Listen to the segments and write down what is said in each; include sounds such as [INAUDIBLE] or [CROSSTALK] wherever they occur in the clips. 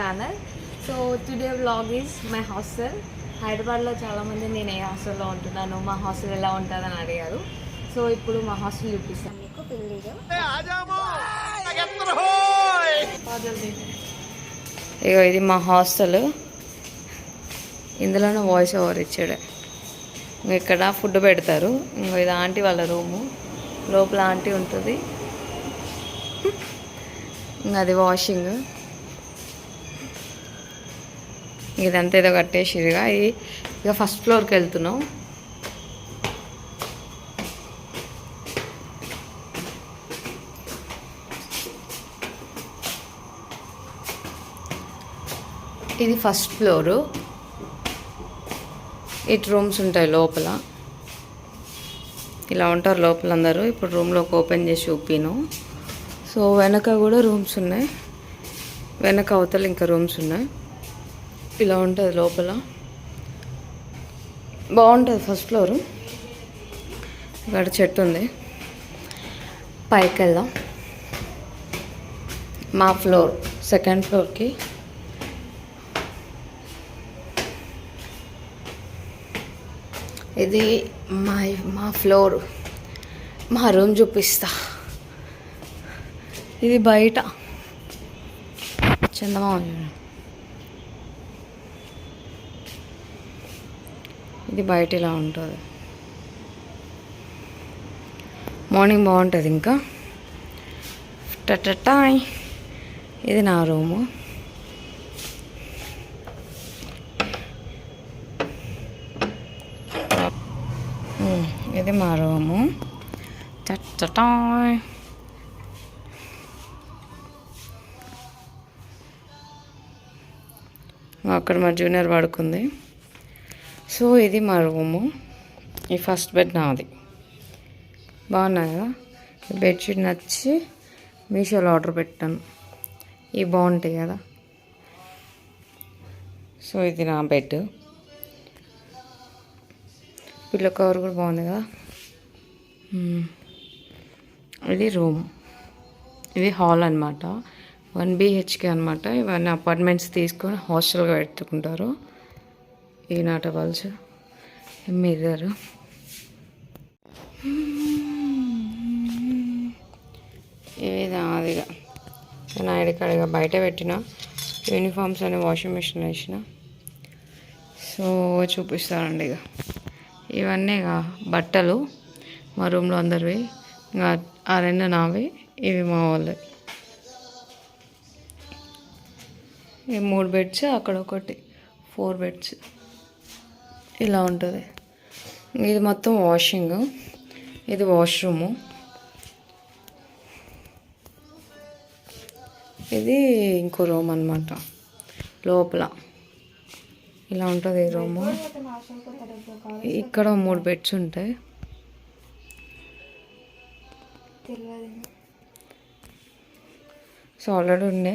Channel so today vlog is my hostel హైదరాబాద్లో చాలామంది నేను ఏ హాస్టల్లో ఉంటున్నాను మా హాస్టల్ ఎలా ఉంటుందని అడిగారు. సో ఇప్పుడు మా హాస్టల్ చూపిస్తాను మీకు ఇగో ఇది మా హాస్టల్ ఇందులోనే వాయిస్ ఓవర్ ఇచ్చాడు. ఇంక ఇక్కడ ఫుడ్ పెడతారు. ఇంకో ఇది ఆంటీ వాళ్ళ రూము లోపల ఆంటీ ఉంటుంది. ఇంకా అది వాషింగ్ ఇదంతా ఏదో కట్టేసిరుగా ఇది ఇక ఫస్ట్ ఫ్లోర్కి వెళ్తున్నాం. ఇది ఫస్ట్ ఫ్లోరు ఇటు రూమ్స్ ఉంటాయి లోపల. ఇలా ఉంటారు లోపల అందరూ ఇప్పుడు రూమ్లోకి ఓపెన్ చేసి చూపిను. సో వెనక కూడా రూమ్స్ ఉన్నాయి. వెనక అవతల ఇంకా రూమ్స్ ఉన్నాయి. ఇలా ఉంటుంది లోపల. బాగుంటుంది ఫస్ట్ ఫ్లోరు ఇక్కడ చెట్టు ఉంది. పైకి వెళ్దాం మా ఫ్లోర్ సెకండ్ ఫ్లోర్కి ఇది మా మా ఫ్లోర్ మా రూమ్ చూపిస్తా. ఇది బయట. చందమామ ఇది బయట ఇలా ఉంటుంది. మార్నింగ్ బాగుంటుంది ఇంకా. టటాయ్ ఇది నా రూము. ఇది మా రూము. టటాయ్ అక్కడ మా జూనియర్ పడుకుంది. సో ఇది మా రూము. ఈ ఫస్ట్ బెడ్ నాది. బాగున్నాయి కదా? ఈ బెడ్షీట్ నచ్చి మీషోలో ఆర్డర్ పెట్టాను. ఇవి బాగుంటాయి కదా? సో ఇది నా బెడ్ పిల్లో కవర్ కూడా బాగుంది కదా? ఇది రూమ్. ఇది హాల్ అనమాట వన్ బిహెచ్కే అనమాట ఇవన్నీ అపార్ట్మెంట్స్ తీసుకొని హాస్టల్గా పెట్టుకుంటారు. ఈ నాటబల్స్ మిర్రర్ ఇది నాదిగా నేను ఐడికాడిగా బయట పెట్టిన. యూనిఫామ్స్ అని వాషింగ్ మిషన్ వేసిన. సో చూపిస్తానండి ఇక ఇవన్నీ ఇక బట్టలు. మా రూమ్లో అందరివి. ఇంకా ఆ రెండు నావి ఇవి మా వాళ్ళవి. ఈ మూడు బెడ్స్ అక్కడ ఒకటి. Four beds. ఇలా ఉంటుంది. ఇది మొత్తం వాషింగ్ ఇది వాష్రూము ఇది ఇంకో రూమ్ అనమాట లోపల. ఇలా ఉంటుంది ఈ రూము ఇక్కడ మూడు బెడ్స్ ఉంటాయి. సో ఆల్రెడీ ఉండే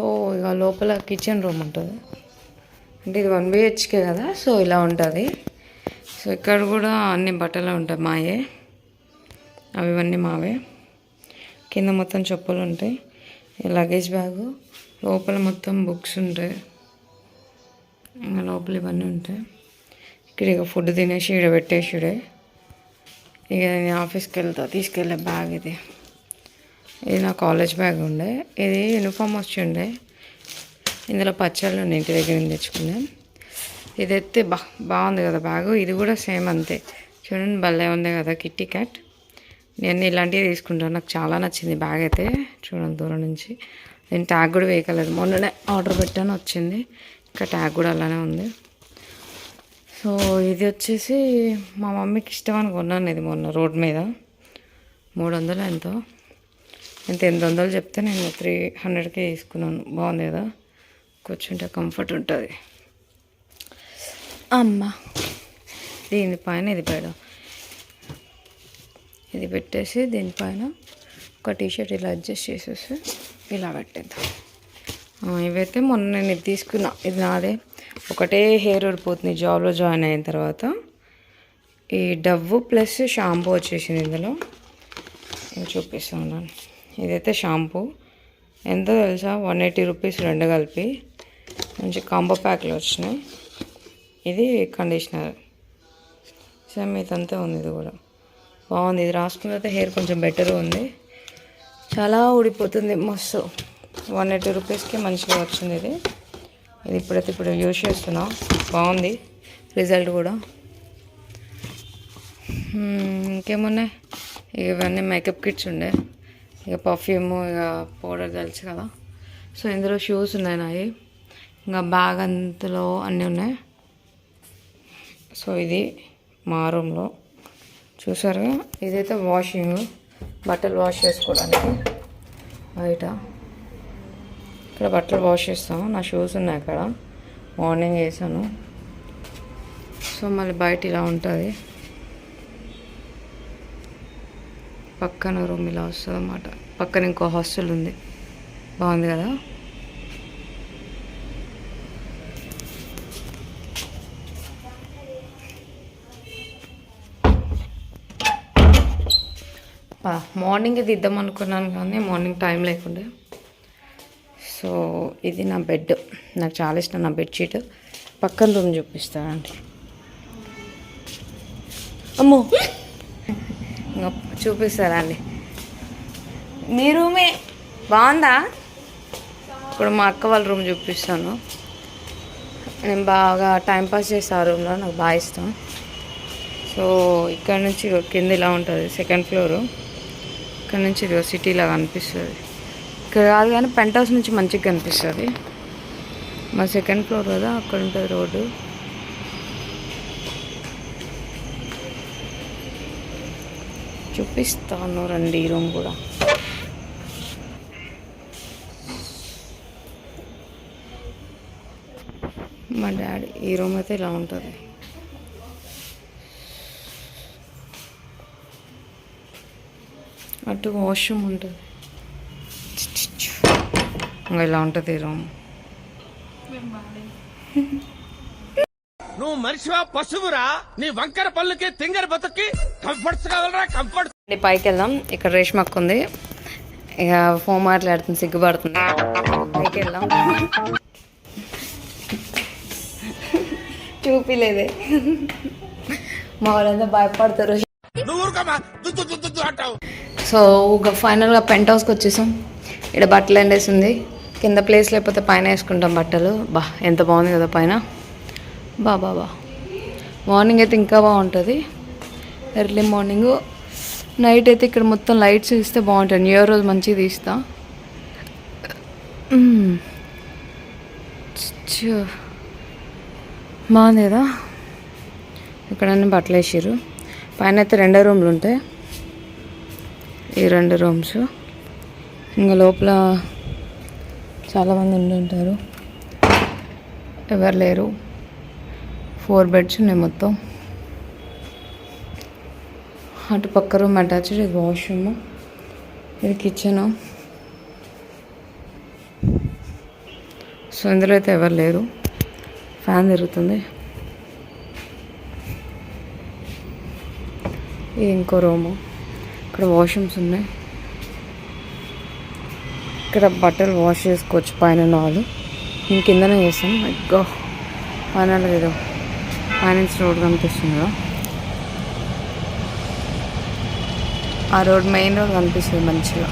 సో ఇక లోపల కిచెన్ రూమ్ ఉంటుంది. అంటే ఇది వన్ బిహెచ్కే కదా సో ఇలా ఉంటుంది. సో ఇక్కడ కూడా అన్ని బట్టలు ఉంటాయి మాయే. అవి ఇవన్నీ మావే. కింద మొత్తం చెప్పులు ఉంటాయి. లగేజ్ బ్యాగు లోపల మొత్తం బుక్స్ ఉంటాయి. ఇంకా లోపల ఇవన్నీ ఉంటాయి. ఇక్కడ ఇక ఫుడ్ తినేసి ఇక్కడ పెట్టేసిడే ఇక నేను ఆఫీస్కి వెళ్తా తీసుకెళ్ళే బ్యాగ్ ఇది. ఇది నా కాలేజ్ బ్యాగ్ ఉండే. ఇది యూనిఫామ్ వచ్చి ఉండే. ఇందులో పచ్చళ్ళు ఇంటి దగ్గర నుంచి తెచ్చుకున్నాను ఇది ఎత్తే బా బాగుంది కదా బ్యాగు. ఇది కూడా సేమ్ అంతే. చూడండి భలే ఉంది కదా కిట్టి క్యాట్. నేను ఇలాంటివి తీసుకుంటాను. నాకు చాలా నచ్చింది బ్యాగ్ అయితే. చూడండి దూరం నుంచి. నేను ట్యాగ్ కూడా వేయగలదు మొన్ననే ఆర్డర్ పెట్టాను వచ్చింది. ఇంకా ట్యాగ్ కూడా అలానే ఉంది. సో ఇది వచ్చేసి మా మమ్మీకి ఇష్టం అని కొన్నాను ఇది మొన్న రోడ్ మీద. మూడు వందలు ఎంతో. ఎంత ఎనిమిది వందలు చెప్తే నేను త్రీ హండ్రెడ్కే తీసుకున్నాను. బాగుంది కదా? కూర్చుంటే కంఫర్ట్ ఉంటుంది. అమ్మ! దీనిపైన ఇది పెడదాం ఇది పెట్టేసి దీనిపైన ఒక టీషర్ట్ ఇలా అడ్జస్ట్ చేసేసి ఇలా పెట్టేద్దాం. ఇవైతే మొన్న నేను ఇది తీసుకున్నా. ఇది నాదే. ఒకటే హెయిర్ ఊడిపోతుంది. జాబ్లో జాయిన్ అయిన తర్వాత ఈ డవ్వు ప్లస్ షాంపూ వచ్చేసింది ఇందులో. ఇది చూపిస్తాను ఇదైతే షాంపూ. ఎంతో తెలుసా? వన్ ఎయిటీ రూపీస్ రెండు కలిపి. మంచి కాంబో ప్యాక్లు వచ్చినాయి. ఇది కండిషనర్. సేమ్ ఇదంతా ఉంది ఇది కూడా. బాగుంది. ఇది రాసుకున్న తర్వాత హెయిర్ కొంచెం బెటర్ ఉంది. చాలా ఊడిపోతుంది. మస్తు. వన్ ఎయిటీ రూపీస్కి మంచిగా వచ్చింది ఇది. ఇది ఇప్పుడైతే ఇప్పుడు యూజ్ చేస్తున్నా. బాగుంది. రిజల్ట్ కూడా. ఇంకేమున్నాయి? ఇవన్నీ మేకప్ కిట్స్ ఉండే. ఇక పర్ఫ్యూమ్ ఇక పౌడర్ తెలుసు కదా. సో ఇందులో షూస్ ఉన్నాయి నాయి. ఇంకా బ్యాగ్ అంతలో అన్నీ ఉన్నాయి. సో ఇది మా రూమ్లో చూసారుగా? ఇదైతే వాషింగ్ బట్టలు వాష్ చేసుకోవడానికి. బయట. ఇక్కడ బట్టలు వాష్ చేస్తాము. నా షూస్ ఉన్నాయి అక్కడ. మార్నింగ్ వేసాను సో మళ్ళీ బయట ఇలా ఉంటుంది. పక్కన రూమ్ ఇలా వస్తుంది అన్నమాట. పక్కన ఇంకో హాస్టల్ ఉంది. బాగుంది కదా? మార్నింగ్ ఇది ఇద్దాం అనుకున్నాను కానీ మార్నింగ్ టైం లేకుండే. సో ఇది నా బెడ్ నాకు చాలా ఇష్టం నా బెడ్షీట్ పక్కన రూమ్ చూపిస్తానండి అమ్మో! చూపిస్తారండి మీ రూమే బాగుందా? ఇప్పుడు మా అక్క వాళ్ళ రూమ్ చూపిస్తాను. నేను బాగా టైంపాస్ చేస్తా ఆ రూమ్లో నాకు బాగా ఇష్టం. సో ఇక్కడ నుంచి కింద ఇలా ఉంటుంది సెకండ్ ఫ్లోరు. ఇక్కడ నుంచి సిటీలా కనిపిస్తుంది ఇక్కడ కాదు కానీ పెంట్ హౌస్ నుంచి మంచిగా కనిపిస్తుంది. మా సెకండ్ ఫ్లోర్ కదా అక్కడ ఉంటుంది రోడ్డు. చూపిస్తాను రండి ఈ రూమ్ కూడా. మా డాడీ ఈ రూమ్ అయితే ఇలా ఉంటుంది. అటు వాష్రూమ్ ఉంటుంది. ఇంకా ఇలా ఉంటుంది ఈ రూమ్. [LAUGHS] నువ్వు మనిషివా పశువురా? నీ వంకర పళ్ళుకి తింగర బతుక్కి కంఫర్ట్స్ కావాలరా కంఫర్ట్స్ పైకి వెళ్దాం. ఇక్కడ రేష్మక్క ఉంది. ఇక ఫోన్ మాట్లాడుతుంది సిగ్గుపడుతుంది. పైకి వెళ్దాం. చూపిలేదే. మా వాళ్ళంతా భయపడతారు. సో ఒక ఫైనల్గా పెంట్ హౌస్కి వచ్చేసాం. ఇక్కడ బట్టలు ఎండేసింది. కింద ప్లేస్ లేకపోతే పైన వేసుకుంటాం బట్టలు. బా ఎంత బాగుంది కదా పైన. బాబా బా మార్నింగ్ అయితే ఇంకా బాగుంటుంది. ఎర్లీ మార్నింగ్ నైట్ అయితే ఇక్కడ మొత్తం లైట్స్ ఇస్తే బాగుంటుంది. న్యూ ఇయర్ రోజు మంచిగా తీస్తా. మ్మ్. చ్చ. ఇక్కడ అన్ని బట్టలు వేసారు పైన అయితే రెండే రూమ్లు ఉంటాయి. ఈ రెండు రూమ్స్ ఇంకా లోపల చాలామంది ఉండి ఉంటారు ఎవరు లేరు. ఫోర్ బెడ్స్ ఉన్నాయి మొత్తం. అటు పక్క రూమ్ అటాచ్డ్ ఇది వాష్రూమ్ ఇది కిచెన్ సో ఇందులో అయితే ఎవరు లేరు. ఫ్యాన్ తిరుగుతుంది. ఇది ఇంకో రూము. ఇక్కడ వాష్రూమ్స్ ఉన్నాయి. ఇక్కడ బట్టలు వాష్ చేసుకోవచ్చు పైన వాళ్ళు నేను కిందనే చేస్తాను. ఎక్కువ పైన లేదు ఫైనాన్స్ రోడ్ కనిపిస్తుంది కదా. ఆ రోడ్ మెయిన్ రోడ్ కనిపిస్తుంది మంచిగా.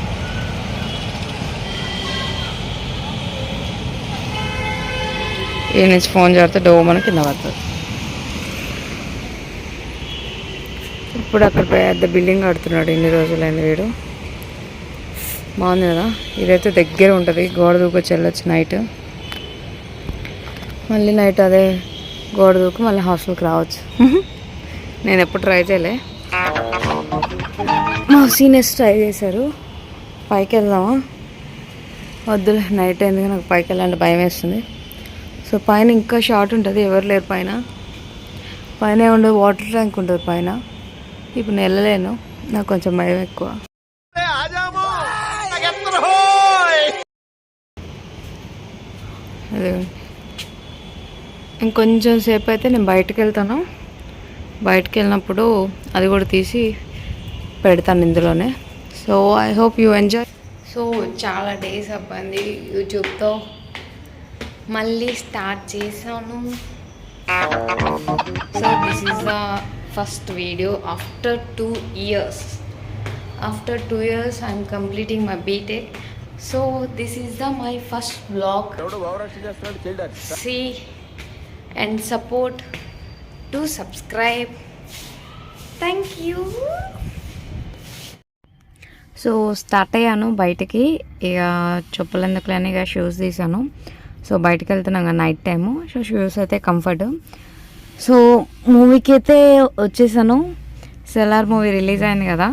ఈ నుంచి ఫోన్ చేస్తే డోమని కింద పడుతుంది. ఇప్పుడు అక్కడ పెద్ద బిల్డింగ్ కడుతున్నాడు ఇన్ని రోజులైంది వీడు. బాగుంది కదా? ఇదైతే దగ్గర ఉంటుంది. గోడ దూకొచ్చి వెళ్ళొచ్చు నైట్. మళ్ళీ నైట్ అదే గోడ దూకు మళ్ళీ హాస్టల్కి రావచ్చు. నేను ఎప్పుడు ట్రై చేయలే. మా సీనియర్స్ ట్రై చేశారు. పైకి వెళ్దామా? వద్దులే నైట్ ఎందుకు నాకు పైకి వెళ్ళాలంటే భయం వేస్తుంది. సో పైన ఇంకా షార్ట్ ఉంటుంది ఎవరు లేరు పైన. పైన ఉండే వాటర్ ట్యాంక్ ఉంటుంది పైన. ఇప్పుడు నేను వెళ్ళలేను నాకు కొంచెం భయం ఎక్కువ. ఆజాము! నాకెత్తరు హోయ్! అదే. ఇంకొంచెం సేపు అయితే నేను బయటకు వెళ్తాను బయటకు వెళ్ళినప్పుడు అది కూడా తీసి పెడతాను ఇందులోనే. So so I hope you enjoy so చాలా డేస్ అవ్వండి యూట్యూబ్తో. మళ్ళీ స్టార్ట్ చేశాను. So this is the first video after two years after two years I'm completing my BTech so this is the my first blog see and support to subscribe thank you so start అయ్యాను బయటకి. ఇక చెప్పులు ఎందుకులేని ఇక shoes తీసాను so బయటకు వెళ్తున్నాం night time so shoes అయితే comfort so మూవీకి అయితే వచ్చేసాను. సెలార్ మూవీ రిలీజ్ అయింది కదా.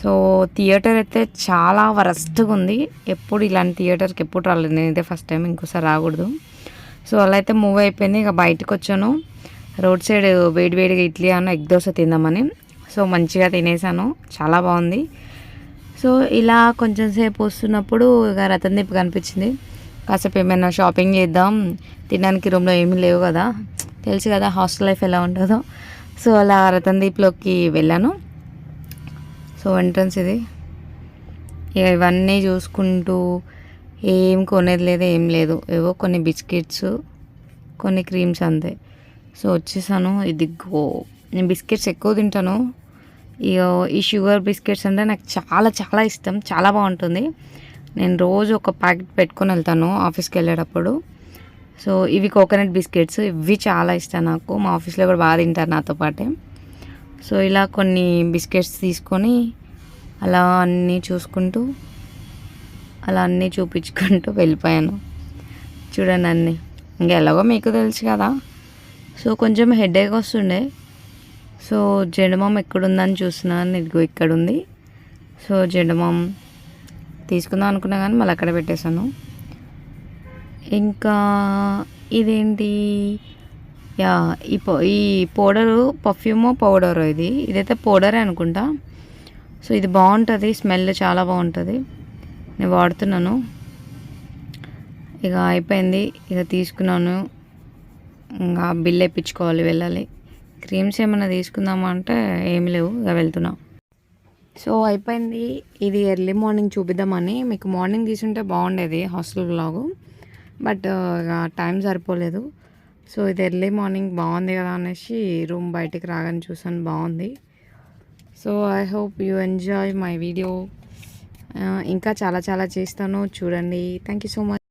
సో థియేటర్ అయితే చాలా వరస్ట్గా ఉంది. ఎప్పుడు ఇలాంటి థియేటర్కి ఎప్పుడు రాలేదు. నేను ఫస్ట్ టైం ఇంకోసారి రాకూడదు. సో అలా అయితే మూవ్ అయిపోయింది. ఇక బయటకు వచ్చాను. రోడ్ సైడ్ వేడి వేడిగా ఇడ్లీ అన్న ఎగ్ దోశ తిందామని. సో మంచిగా తినేసాను. చాలా బాగుంది. సో ఇలా కొంచెం సేపు వస్తున్నప్పుడు ఇక రతన్ దీప్ కనిపించింది. కాసేపు ఏమైనా షాపింగ్ చేద్దాం. తినడానికి రూమ్లో ఏమీ లేవు కదా. తెలుసు కదా హాస్టల్ లైఫ్ ఎలా ఉంటుందో. సో అలా రతన్ దీప్లోకి వెళ్ళాను. సో ఎంట్రన్స్ ఇది. ఇక ఇవన్నీ చూసుకుంటూ ఏం కొనేది లేదు ఏం లేదు. ఏవో కొన్ని బిస్కెట్స్ కొన్ని క్రీమ్స్ అంతే. సో వచ్చేసాను. ఇది గో. నేను బిస్కెట్స్ ఎక్కువ తింటాను. ఇక ఈ షుగర్ బిస్కెట్స్ అంటే నాకు చాలా చాలా ఇష్టం. చాలా బాగుంటుంది. నేను రోజు ఒక ప్యాకెట్ పెట్టుకొని వెళ్తాను ఆఫీస్కి వెళ్ళేటప్పుడు. సో ఇవి కోకోనట్ బిస్కెట్స్. ఇవి చాలా ఇష్టం నాకు. మా ఆఫీస్లో కూడా బాగా తింటారు నాతో పాటే. సో ఇలా కొన్ని బిస్కెట్స్ తీసుకొని అలా అన్నీ చూసుకుంటూ అలా అన్నీ చూపించుకుంటూ వెళ్ళిపోయాను. చూడండి అన్నీ. ఇంకా ఎలాగో మీకు తెలుసు కదా. సో కొంచెం హెడేక్ వస్తుండే. సో జెండమామ్ ఎక్కడుందని చూస్తున్నాను ఇదిగో ఇక్కడ ఉంది సో జెండమామ్ తీసుకుందాం అనుకున్నా కానీ మళ్ళీ అక్కడ పెట్టేశాను. ఇంకా ఇదేంటి? యా ఈ పౌ ఈ పౌడరు పర్ఫ్యూమో పౌడరు ఇది. ఇదైతే పౌడరే అనుకుంటా. సో ఇది బాగుంటుంది స్మెల్ చాలా బాగుంటుంది. నేను వాడుతున్నాను. ఇక అయిపోయింది. ఇక తీసుకున్నాను. ఇంకా బిల్ వేయించుకోవాలి వెళ్ళాలి. క్రీమ్స్ ఏమైనా తీసుకుందామా అంటే ఏమి లేవు. ఇక వెళ్తున్నా. సో అయిపోయింది. ఇది ఎర్లీ మార్నింగ్ చూపిద్దామని. మీకు మార్నింగ్ తీసుంటే బాగుండేది హాస్టల్ బ్లాగు బట్ ఇక టైం సరిపోలేదు. సో ఇది ఎర్లీ మార్నింగ్ బాగుంది కదా అనేసి రూమ్ బయటికి రాగానే చూసాను బాగుంది. So I hope you enjoy my video ఇంకా చాలా చాలా చేస్తాను. చూడండి. Thank you so much